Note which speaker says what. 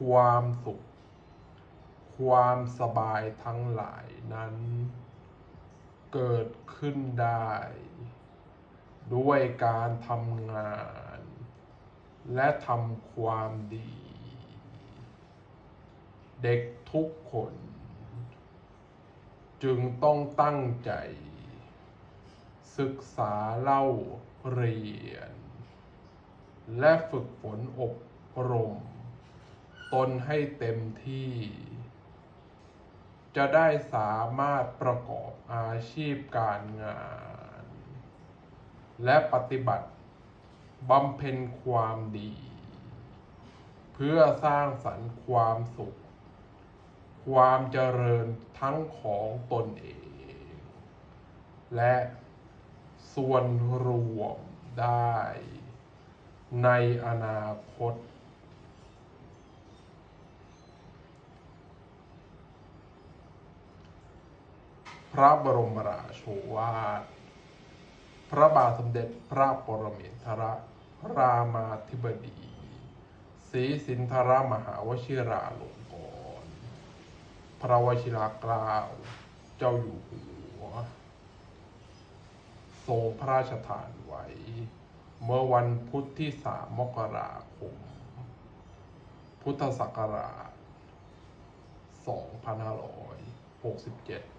Speaker 1: ความสุข ความสบายทั้งหลายนั้น เกิดขึ้นได้ ด้วยการทำงาน และทำความดี เด็กทุกคน จึงต้องตั้งใจ ศึกษาเล่าเรียน และฝึกฝนอบรม ตนให้เต็มที่ จะได้สามารถประกอบอาชีพการงาน และปฏิบัติบำเพ็ญความดี เพื่อสร้างสรรค์ความสุข ความเจริญทั้งของตนเอง และส่วนรวมได้ในอนาคต ระบรมราโชวาท พระบาทสมเด็จพระปรมินทรรามาธิบดีศรีสินธรมหาวชิราลงกรณ์พระวชิรเกล้าวเจ้าอยู่หัว ทรงพระราชทานไว้ เมื่อวันพุธที่สามมกราคม พุทธศักราช 2567